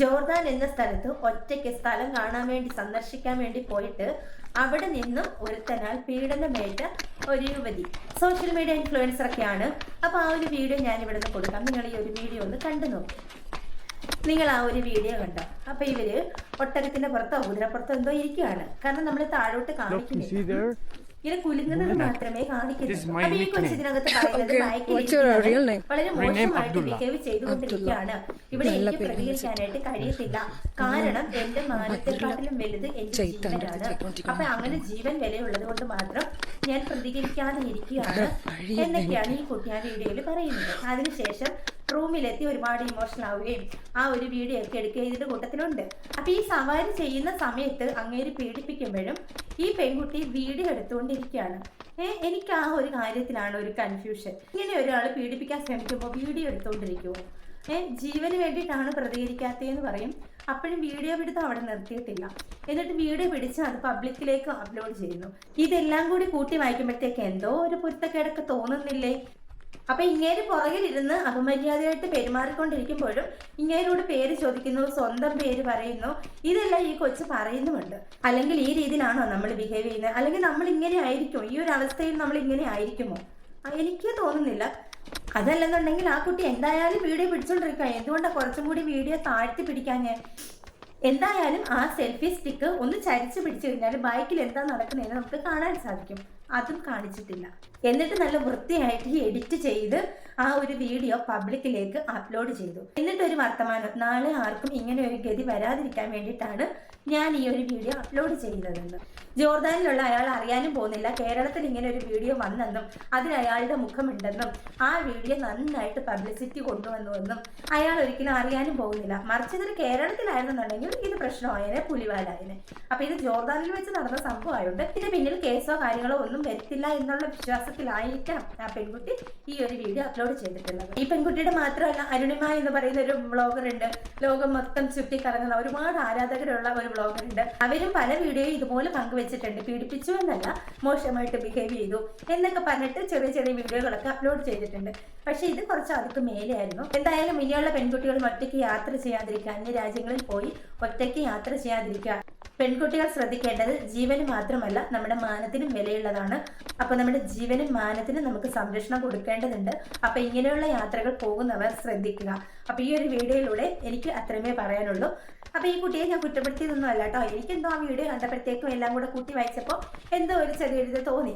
Jordan എന്ന സ്ഥലത്ത് ഒറ്റയ്ക്ക് സ്ഥലം കാണാൻ വേണ്ടി സന്ദർശിക്കാൻ വേണ്ടി പോയിട്ട് അവിടെ നിന്നും ഒരുത്തനാൽ പീഡനമേറ്റ ഒരു യുവതി. സോഷ്യൽ മീഡിയ ഇൻഫ്ലുവൻസർ ഒക്കെയാണ്. അപ്പൊ ആ ഒരു വീഡിയോ ഞാൻ ഇവിടെ നിന്ന് കൊടുക്കാം. നിങ്ങൾ ഈ ഒരു വീഡിയോ ഒന്ന് കണ്ടു നോക്കും. നിങ്ങൾ ആ ഒരു വീഡിയോ കണ്ടോ? അപ്പൊ ഇവർ ഒട്ടകത്തിന്റെ പുറത്തോ കുതിരപ്പുറത്തോ എന്തോ ഇരിക്കുകയാണ് കാരണം നമ്മൾ താഴോട്ട് കാണിക്കുന്നില്ല? ഇങ്ങനെ കുലുങ്ങുന്നത് മാത്രമേ കാണിക്കുന്നുള്ളൂ അപ്പൊ ഈ. പറയുന്നത്? വളരെ മോശമായിട്ട്. ബിഹേവ് ചെയ്തുകൊണ്ടിരിക്കുകയാണ്. ഇവിടെ നല്ല എനിക്ക് പേരാണ് പ്രതികരിക്കാനായിട്ട് കഴിയത്തില്ല കാരണം എന്റെ മാനത്തെക്കാട്ടിലും വലുത് എന്റെ ചൈത്താൻ ജീവനാണ്. ചൈത്തോണ്ടിരിക്കുന്നു. അപ്പൊ അങ്ങനെ ജീവൻ വിലയുള്ളത് കൊണ്ട് മാത്രം ഞാൻ പ്രതികരിക്കാതെ ഇരിക്കുകയാണ്. എന്നൊക്കെയാണ് ഈ കുട്ടി ആ വീഡിയോയിൽ പറയുന്നത്. അതിനുശേഷം റൂമിലെത്തി ഒരുപാട് ഇമോഷണൽ ആവുകയും ആ ഒരു വീഡിയോ ഒക്കെ എടുക്കുകയും ഇതിന്റെ കൂട്ടത്തിലുണ്ട്. അപ്പൊ ഈ സവാരി ചെയ്യുന്ന സമയത്ത് അങ്ങേര് പീഡിപ്പിക്കുമ്പോഴും ഈ പെൺകുട്ടി വീഡിയോ എടുത്തുകൊണ്ടിരിക്കുകയാണ്. എനിക്ക് ആ ഒരു കാര്യത്തിലാണ് ഒരു കൺഫ്യൂഷൻ ഇങ്ങനെ ഒരാൾ പീഡിപ്പിക്കാൻ ശ്രമിക്കുമ്പോൾ വീഡിയോ എടുത്തുകൊണ്ടിരിക്കുമോ ഏ ജീവന് വേണ്ടിയിട്ടാണ് പ്രതികരിക്കാത്തതെന്ന് പറയും. അപ്പോഴും വീഡിയോ പിടുത്തം അവിടെ നിർത്തിയിട്ടില്ല. എന്നിട്ട് വീഡിയോ പിടിച്ച് അത് പബ്ലിക്കിലേക്ക് അപ്ലോഡ് ചെയ്യുന്നു. ഇതെല്ലാം കൂടി കൂട്ടി വായിക്കുമ്പോഴത്തേക്ക് എന്തോ ഒരു പൊരുത്തക്കേടൊക്കെ തോന്നുന്നില്ലേ? അപ്പൊ ഇങ്ങേര് പുറകിലിരുന്ന് അപമര്യാദയായിട്ട് പെരുമാറിക്കൊണ്ടിരിക്കുമ്പോഴും ഇങ്ങേരോട് പേര് ചോദിക്കുന്നു സ്വന്തം പേര് പറയുന്നു. ഇതെല്ലാം ഈ കൊച്ചു പറയുന്നുമുണ്ട്. അല്ലെങ്കിൽ ഈ രീതിയിലാണോ നമ്മൾ ബിഹേവ് ചെയ്യുന്നത്? അല്ലെങ്കിൽ നമ്മൾ ഇങ്ങനെ ആയിരിക്കും ഈ ഒരു അവസ്ഥയിൽ നമ്മൾ ഇങ്ങനെ ആയിരിക്കുമോ? എനിക്ക് തോന്നുന്നില്ല. അതല്ലെന്നുണ്ടെങ്കിൽ ആ കുട്ടി എന്തായാലും വീഡിയോ പിടിച്ചോണ്ടിരിക്കുക എന്തുകൊണ്ടാണ് കുറച്ചും കൂടി വീഡിയോ താഴ്ത്തി പിടിക്കാൻ എന്തായാലും ആ സെൽഫി സ്റ്റിക്ക് ഒന്ന് ചരിച്ച് പിടിച്ചു കഴിഞ്ഞാൽ ബൈക്കിൽ എന്താ നടക്കുന്നതെന്ന് നമുക്ക് കാണാൻ സാധിക്കും. അതും കാണിച്ചിട്ടില്ല. എന്നിട്ട് നല്ല വൃത്തിയായിട്ട് എഡിറ്റ് ചെയ്ത് ആ ഒരു വീഡിയോ പബ്ലിക്കിലേക്ക് അപ്ലോഡ് ചെയ്തു. എന്നിട്ട് ഒരു വർത്തമാനം നാളെ ആർക്കും ഇങ്ങനെ ഒരു ഗതി വരാതിരിക്കാൻ വേണ്ടിയിട്ടാണ് ഞാൻ ഈ ഒരു വീഡിയോ അപ്ലോഡ് ചെയ്യുന്നതെന്ന്. ജോർദാനിലുള്ള അയാൾ അറിയാനും പോകുന്നില്ല. കേരളത്തിൽ ഇങ്ങനെ ഒരു വീഡിയോ വന്നെന്നും അതിൽ അയാളുടെ മുഖമുണ്ടെന്നും ആ വീഡിയോ നന്നായിട്ട് പബ്ലിസിറ്റി കൊണ്ടുവന്നുവെന്നും അയാൾ ഒരിക്കലും അറിയാനും പോകുന്നില്ല. മറിച്ച് ഇതൊരു കേരളത്തിലായിരുന്നുണ്ടെങ്കിൽ ഇത് പ്രശ്നമായേനെ പുലിവാലായനെ. അപ്പൊ ഇത് ജോർദാനിൽ വെച്ച് നടന്ന സംഭവമായതുകൊണ്ട് ഇതിന് പിന്നിൽ കേസോ കാര്യങ്ങളോ ഒന്നും വരുത്തില്ല എന്നുള്ള വിശ്വാസത്തിലായിരിക്കാം ആ പെൺകുട്ടി ഈ ഒരു വീഡിയോ അപ്ലോഡ് ചെയ്തിട്ടുള്ളത്. ഈ പെൺകുട്ടിയുടെ മാത്രമല്ല അരുണിമ എന്ന് പറയുന്ന ഒരു ബ്ലോഗർ ഉണ്ട്. ലോകം മൊത്തം ചുറ്റിക്കറങ്ങുന്ന ഒരുപാട് ആരാധകരുള്ള ഒരു ബ്ലോഗർ ഉണ്ട്. അവരും പല വീഡിയോയും ഇതുപോലെ പങ്കുവെച്ചിട്ടുണ്ട് പീഡിപ്പിച്ചു എന്നല്ല മോശമായിട്ട് ബിഹേവ് ചെയ്തു എന്നൊക്കെ പറഞ്ഞിട്ട് ചെറിയ ചെറിയ വീഡിയോകളൊക്കെ അപ്ലോഡ് ചെയ്തിട്ടുണ്ട്. പക്ഷെ ഇത് കുറച്ച് അവർക്ക് മേലെയായിരുന്നു. എന്തായാലും ഇനിയുള്ള പെൺകുട്ടികൾ ഒറ്റയ്ക്ക് യാത്ര ചെയ്യാതിരിക്കുക അന്യ രാജ്യങ്ങളിൽ പോയി ഒറ്റയ്ക്ക് യാത്ര ചെയ്യാതിരിക്കുക പെൺകുട്ടികൾ ശ്രദ്ധിക്കേണ്ടത് ജീവന് മാത്രമല്ല നമ്മുടെ മാനത്തിനും വിലയുള്ളതാണ്. അപ്പൊ നമ്മുടെ ജീവനും മാനത്തിനും നമുക്ക് സംരക്ഷണം കൊടുക്കേണ്ടതുണ്ട്. അപ്പൊ ഇങ്ങനെയുള്ള യാത്രകൾ പോകുന്നവർ ശ്രദ്ധിക്കുക. അപ്പൊ ഈ ഒരു വീഡിയോയിലൂടെ എനിക്ക് അത്രമേ പറയാനുള്ളൂ. അപ്പൊ ഈ കുട്ടിയെ ഞാൻ കുറ്റപ്പെടുത്തിയതൊന്നും അല്ല കേട്ടോ. എനിക്കെന്തോ ആ വീഡിയോ കണ്ടപ്പോഴത്തേക്കും എല്ലാം കൂടെ കൂട്ടി വായിച്ചപ്പോൾ എന്തോ ഒരു ചെറിയൊരിത് തോന്നി.